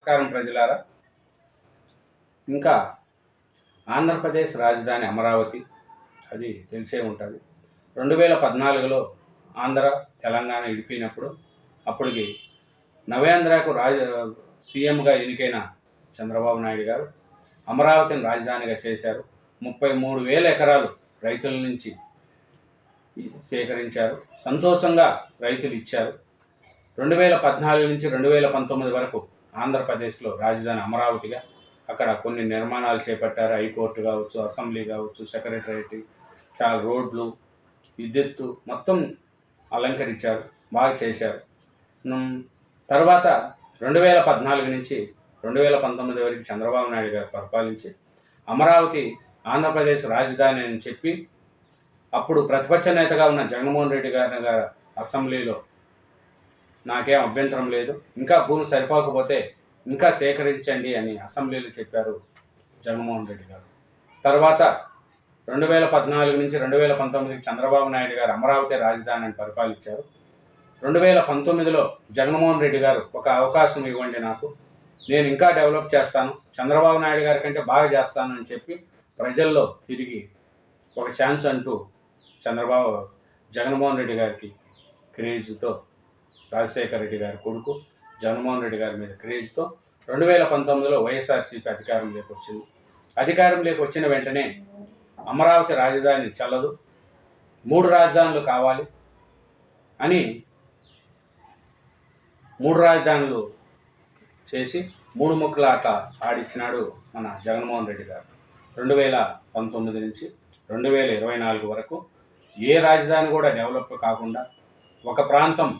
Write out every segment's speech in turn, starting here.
నమస్కారం ప్రజలారా. ఇంకా ఆంధ్రప్రదేశ్ రాజధాని అమరావతి అది తెలిసే ఉంటుంది. రెండు వేల పద్నాలుగులో ఆంధ్ర తెలంగాణ విడిపోయినప్పుడు అప్పటికి నవేంద్రకు రాజ సీఎంగా ఎన్నికైన చంద్రబాబు నాయుడు గారు అమరావతిని రాజధానిగా చేశారు. ముప్పై మూడు వేల ఎకరాలు రైతుల నుంచి సేకరించారు. సంతోషంగా రైతులు ఇచ్చారు. రెండు వేల పద్నాలుగు నుంచి రెండు వేల పంతొమ్మిది వరకు ఆంధ్రప్రదేశ్లో రాజధాని అమరావతిగా అక్కడ కొన్ని నిర్మాణాలు చేపట్టారు. హైకోర్టు కావచ్చు అసెంబ్లీ కావచ్చు సెక్రటరేట్ చాలా రోడ్లు విద్యుత్తు మొత్తం అలంకరించారు బాగా చేశారు. తర్వాత రెండు వేల పద్నాలుగు నుంచి రెండు వేల పంతొమ్మిది వరకు చంద్రబాబు నాయుడు గారు పరిపాలించి అమరావతి ఆంధ్రప్రదేశ్ రాజధాని అని చెప్పి అప్పుడు ప్రతిపక్ష నేతగా ఉన్న జగన్మోహన్ రెడ్డి గారిని గారు అసెంబ్లీలో నాకేం అభ్యంతరం లేదు. ఇంకా భూమి సరిపోకపోతే ఇంకా సేకరించండి అని అసెంబ్లీలో చెప్పారు జగన్మోహన్ రెడ్డి గారు. తర్వాత రెండు వేల పద్నాలుగు నుంచి రెండు వేల పంతొమ్మిదికి చంద్రబాబు నాయుడు గారు అమరావతి రాజధాని అని పరిపాలించారు. రెండు వేల పంతొమ్మిదిలో జగన్మోహన్ రెడ్డి గారు ఒక అవకాశం ఇవ్వండి నాకు. నేను ఇంకా డెవలప్ చేస్తాను. చంద్రబాబు నాయుడు గారి కంటే బాగా చేస్తాను అని చెప్పి ప్రజల్లో తిరిగి ఒక ఛాన్స్ అంటూ చంద్రబాబు జగన్మోహన్ రెడ్డి గారికి క్రేజ్తో రాజశేఖర రెడ్డి గారి కొడుకు జగన్మోహన్ రెడ్డి గారి మీద క్రేజ్తో రెండు వేల పంతొమ్మిదిలో వైఎస్ఆర్సీపీ అధికారంలోకి వచ్చింది అధికారంలోకి వచ్చిన వెంటనే అమరావతి రాజధాని చల్లదు మూడు రాజధానులు కావాలి అని మూడు రాజధానులు చేసి మూడు ముక్కల ఆట ఆడిచ్చినాడు మన జగన్మోహన్ రెడ్డి గారు. రెండు వేల పంతొమ్మిది నుంచి రెండు వేల ఇరవై నాలుగు వరకు ఏ రాజధాని కూడా డెవలప్ కాకుండా ఒక ప్రాంతం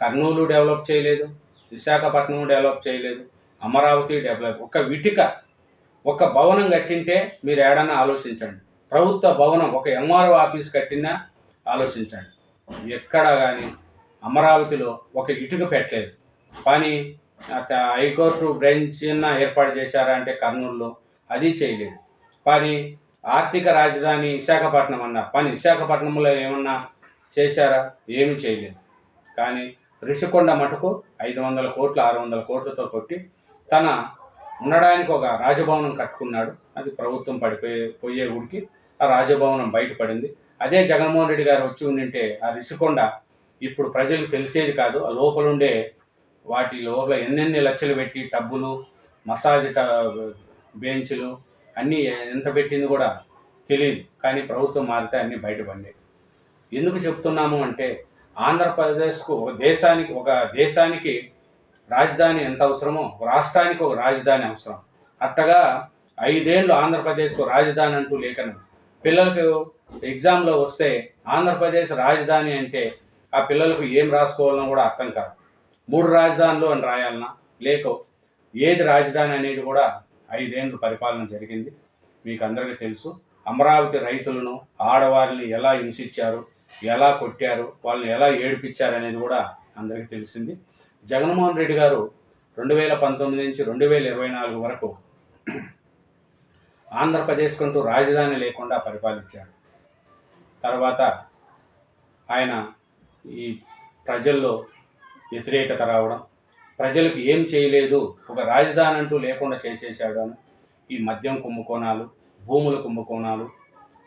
కర్నూలు డెవలప్ చేయలేదు విశాఖపట్నం డెవలప్ చేయలేదు అమరావతి డెవలప్ ఒక విటిక ఒక భవనం కట్టింటే మీరు ఏడన్నా ఆలోచించండి. ప్రభుత్వ భవనం ఒక ఎంఆర్ఓ ఆఫీస్ కట్టినా ఆలోచించండి. ఎక్కడ కానీ అమరావతిలో ఒక ఇటుక పెట్టలేదు. కానీ అత- హైకోర్టు బ్రెంచ్ అన్న ఏర్పాటు చేశారా అంటే కర్నూలులో అది చేయలేదు. కానీ ఆర్థిక రాజధాని విశాఖపట్నం అన్నారు కానీ విశాఖపట్నంలో ఏమన్నా చేశారా? ఏమి చేయలేదు. కానీ రిషికొండ మటుకు ఐదు వందల కోట్లు ఆరు వందల కోట్లతో కొట్టి తన ఉండడానికి ఒక రాజభవనం కట్టుకున్నాడు. అది ప్రభుత్వం పడిపోయే పోయే ఊరికి ఆ రాజభవనం బయటపడింది. అదే జగన్మోహన్ రెడ్డి గారు వచ్చి ఉండింటే ఆ రిషికొండ ఇప్పుడు ప్రజలకు తెలిసేది కాదు. ఆ లోపల ఉండే వాటి లోపల ఎన్నెన్ని లక్షలు పెట్టి టబ్బులు మసాజ్ ట బెంచ్లు అన్నీ ఎంత పెట్టింది కూడా తెలియదు కానీ ప్రభుత్వం మారితే అన్నీ బయటపడినాయి. ఎందుకు చెప్తున్నాము అంటే ఆంధ్రప్రదేశ్కు ఒక దేశానికి ఒక దేశానికి రాజధాని ఎంత అవసరమో రాష్ట్రానికి ఒక రాజధాని అవసరం. అట్టగా ఐదేళ్ళు ఆంధ్రప్రదేశ్కు రాజధాని అంటూ లేఖనం. పిల్లలకు ఎగ్జామ్లో వస్తే ఆంధ్రప్రదేశ్ రాజధాని అంటే ఆ పిల్లలకు ఏం రాసుకోవాలనో కూడా అర్థం కాదు. మూడు రాజధానులు అని రాయాలన్నా లేక ఏది రాజధాని అనేది కూడా ఐదేళ్ళు పరిపాలన జరిగింది. మీకు అందరికీ తెలుసు. అమరావతి రైతులను ఆడవారిని ఎలా హింసించారు ఎలా కొట్టారు వాళ్ళని ఎలా ఏడిపించారు అనేది కూడా అందరికీ తెలిసింది. జగన్మోహన్ రెడ్డి గారు రెండు వేల పంతొమ్మిది నుంచి రెండు వేల ఇరవై నాలుగు వరకు ఆంధ్రప్రదేశ్ కంటూ రాజధాని లేకుండా పరిపాలించాడు తర్వాత ఆయన ఈ ప్రజల్లో వ్యతిరేకత రావడం ప్రజలకు ఏం చేయలేదు ఒక రాజధాని అంటూ లేకుండా చేసేసాడు అని ఈ మద్యం కుంభకోణాలు భూముల కుంభకోణాలు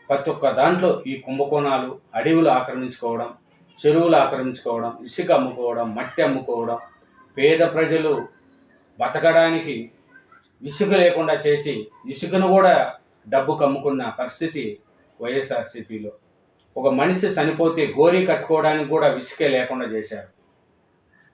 ప్రతి ఒక్క దాంట్లో ఈ కుంభకోణాలు అడవులు ఆక్రమించుకోవడం చెరువులు ఆక్రమించుకోవడం ఇసుక అమ్ముకోవడం మట్టి అమ్ముకోవడం పేద ప్రజలు బతకడానికి ఇసుక లేకుండా చేసి ఇసుకను కూడా డబ్బు కమ్ముకున్న పరిస్థితి వైఎస్ఆర్సీపీలో. ఒక మనిషి చనిపోతే గోరీ కట్టుకోవడానికి కూడా ఇసుకే లేకుండా చేశారు.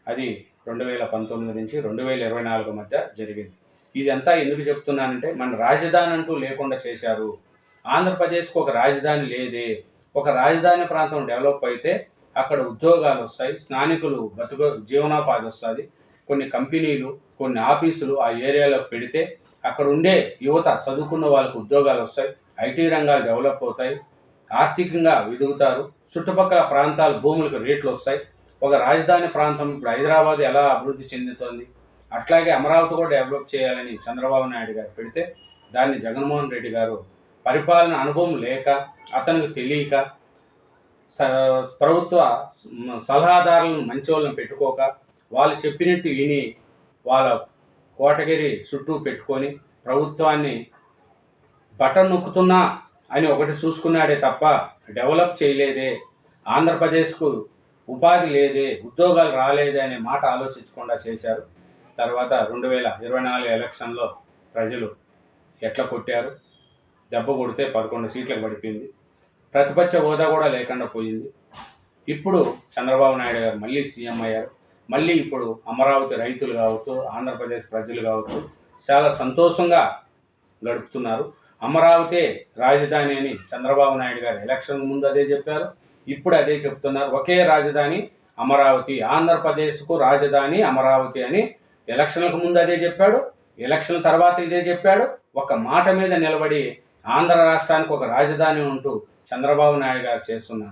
అది రెండు వేల పంతొమ్మిది నుంచి రెండు వేల ఇరవై నాలుగు మధ్య జరిగింది. ఇదంతా ఎందుకు చెప్తున్నానంటే మన రాజధాని అంటూ లేకుండా చేశారు. ఆంధ్రప్రదేశ్కు ఒక రాజధాని లేదే. ఒక రాజధాని ప్రాంతం డెవలప్ అయితే అక్కడ ఉద్యోగాలు వస్తాయి స్థానికులు బతుకు జీవనోపాధి వస్తుంది. కొన్ని కంపెనీలు కొన్ని ఆఫీసులు ఆ ఏరియాలో పెడితే అక్కడ ఉండే యువత చదువుకున్న వాళ్ళకు ఉద్యోగాలు వస్తాయి ఐటీ రంగాలు డెవలప్ అవుతాయి ఆర్థికంగా ఎదుగుతారు. చుట్టుపక్కల ప్రాంతాల భూములకు రేట్లు వస్తాయి. ఒక రాజధాని ప్రాంతం ఇప్పుడు హైదరాబాద్ ఎలా అభివృద్ధి చెందుతోంది? అట్లాగే అమరావతి కూడా డెవలప్ చేయాలని చంద్రబాబు నాయుడు గారు పెడితే దాన్ని జగన్మోహన్ రెడ్డి గారు పరిపాలన అనుభవం లేక అతనికి తెలియక ప్రభుత్వ సలహాదారులను మంచి వాళ్ళని పెట్టుకోక వాళ్ళు చెప్పినట్టు విని వాళ్ళ కోటగిరి చుట్టూ పెట్టుకొని ప్రభుత్వాన్ని బటన్ నొక్కుతున్నా అని ఒకటి చూసుకున్నాడే తప్ప డెవలప్ చేయలేదే ఆంధ్రప్రదేశ్కు ఉపాధి లేదే ఉద్యోగాలు రాలేదే అనే మాట ఆలోచించకుండా చేశారు. తర్వాత రెండు వేల ఇరవై నాలుగు ఎలక్షన్లో ప్రజలు ఎట్లా కొట్టారు? దెబ్బ కొడితే పదకొండు సీట్లకు పడిపోయింది. ప్రతిపక్ష హోదా కూడా లేకుండా పోయింది. ఇప్పుడు చంద్రబాబు నాయుడు గారు మళ్ళీ సీఎం అయ్యారు. మళ్ళీ ఇప్పుడు అమరావతి రైతులు కావచ్చు ఆంధ్రప్రదేశ్ ప్రజలు కావచ్చు చాలా సంతోషంగా గడుపుతున్నారు. అమరావతి రాజధాని అని చంద్రబాబు నాయుడు గారు ఎలక్షన్ ముందు అదే చెప్పారు. ఇప్పుడు అదే చెప్తున్నారు. ఒకే రాజధాని అమరావతి ఆంధ్రప్రదేశ్కు రాజధాని అమరావతి అని ఎలక్షన్లకు ముందు అదే చెప్పాడు. ఎలక్షన్ తర్వాత ఇదే చెప్పాడు. ఒక మాట మీద నిలబడి ఆంధ్ర రాష్ట్రానికి ఒక రాజధాని ఉంటూ చంద్రబాబు నాయుడు గారు చేస్తున్న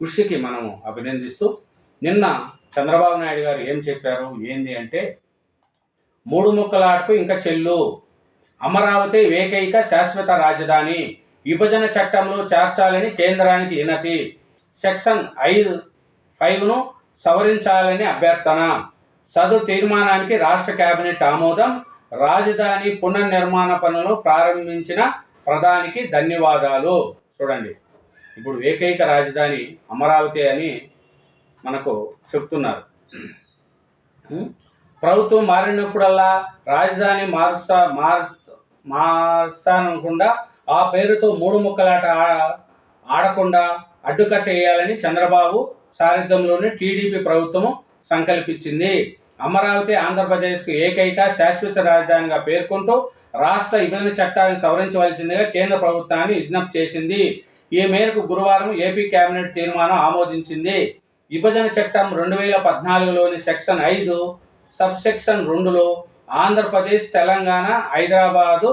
కృషికి మనము అభినందిస్తూ నిన్న చంద్రబాబు నాయుడు గారు ఏం చెప్పారు ఏంది అంటే మూడు ముక్కలాటకు ఇంకా చెల్లు అమరావతి ఏకైక శాశ్వత రాజధాని విభజన చట్టంలో చేర్చాలని కేంద్రానికి వినతి సెక్షన్ ఐదు ఫైవ్ను సవరించాలని అభ్యర్థన సదు తీర్మానానికి రాష్ట్ర కేబినెట్ ఆమోదం రాజధాని పునర్నిర్మాణ పనులు ప్రారంభించిన ప్రధానికి ధన్యవాదాలు. చూడండి. ఇప్పుడు ఏకైక రాజధాని అమరావతి అని మనకు చెప్తున్నారు. ప్రభుత్వం మారినప్పుడల్లా రాజధాని మారుస్తా మారుస్తా మారుస్తానకుండా ఆ పేరుతో మూడు ముక్కలాట ఆడకుండా అడ్డుకట్ట వేయాలని చంద్రబాబు సారథ్యంలోని టీడీపీ ప్రభుత్వం సంకల్పించింది. అమరావతి ఆంధ్రప్రదేశ్కు ఏకైక శాశ్వత రాజధానిగా పేర్కొంటూ రాష్ట్ర విభజన చట్టాన్ని సవరించవలసిందిగా కేంద్ర ప్రభుత్వాన్ని విజ్ఞప్తి చేసింది. ఈ మేరకు గురువారం ఏపీ కేబినెట్ తీర్మానం ఆమోదించింది. విభజన చట్టం రెండు వేల పద్నాలుగులోని సెక్షన్ ఐదు సబ్ సెక్షన్ రెండులో ఆంధ్రప్రదేశ్ తెలంగాణ హైదరాబాదు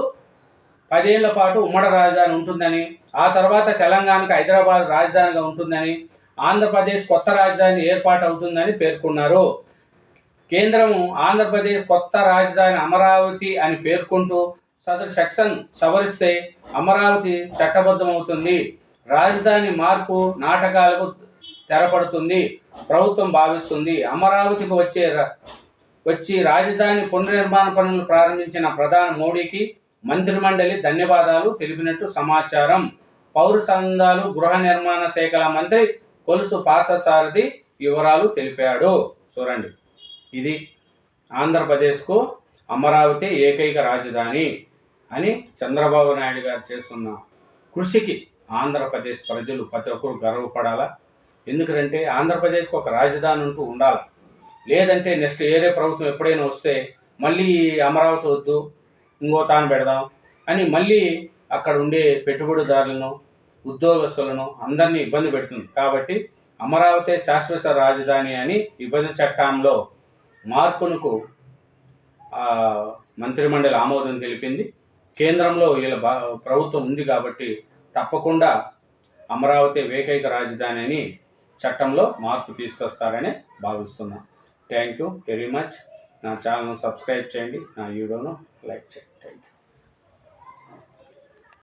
పదేళ్ళ పాటు ఉమ్మడి రాజధాని ఉంటుందని ఆ తర్వాత తెలంగాణకు హైదరాబాద్ రాజధానిగా ఉంటుందని ఆంధ్రప్రదేశ్ కొత్త రాజధాని ఏర్పాటు అవుతుందని పేర్కొన్నారు. కేంద్రము ఆంధ్రప్రదేశ్ కొత్త రాజధాని అమరావతి అని పేర్కొంటూ సదరు సెక్షన్ సవరిస్తే అమరావతి చట్టబద్ధమవుతుంది. రాజధాని మార్పు నాటకాలకు తెరపడుతుంది. ప్రభుత్వం భావిస్తుంది. అమరావతికి వచ్చే వచ్చి రాజధాని పునర్నిర్మాణ పనులు ప్రారంభించిన ప్రధాని మోడీకి మంత్రిమండలి ధన్యవాదాలు తెలిపినట్టు సమాచారం. పౌర సంఘాలు గృహ నిర్మాణ శాఖల మంత్రి కొలుసు పార్థసారథి వివరాలు తెలిపాడు. చూడండి. ఇది ఆంధ్రప్రదేశ్కు అమరావతి ఏకైక రాజధాని అని చంద్రబాబు నాయుడు గారు చేస్తున్న కృషికి ఆంధ్రప్రదేశ్ ప్రజలు ప్రతి ఒక్కరు గర్వపడాలా? ఎందుకంటే ఆంధ్రప్రదేశ్కి ఒక రాజధాని ఉంటూ ఉండాలి? లేదంటే నెక్స్ట్ ఏరే ప్రభుత్వం ఎప్పుడైనా వస్తే మళ్ళీ అమరావతి వద్దు ఇంకో తాను పెడదాం అని మళ్ళీ అక్కడ ఉండే పెట్టుబడిదారులను ఉద్యోగస్తులను అందరినీ ఇబ్బంది పెడుతుంది. కాబట్టి అమరావతి శాశ్వత రాజధాని అని విభజన చట్టంలో మార్పునకు మంత్రిమండలి ఆమోదం తెలిపింది. కేంద్రంలో వీళ్ళ బా ప్రభుత్వం ఉంది కాబట్టి తప్పకుండా అమరావతి ఏకైక రాజధాని అని చట్టంలో మార్పు తీసుకొస్తారని భావిస్తున్నాను థ్యాంక్ యూ వెరీ మచ్ నా ఛానల్ను సబ్స్క్రైబ్ చేయండి. నా వీడియోను లైక్ చేయండి.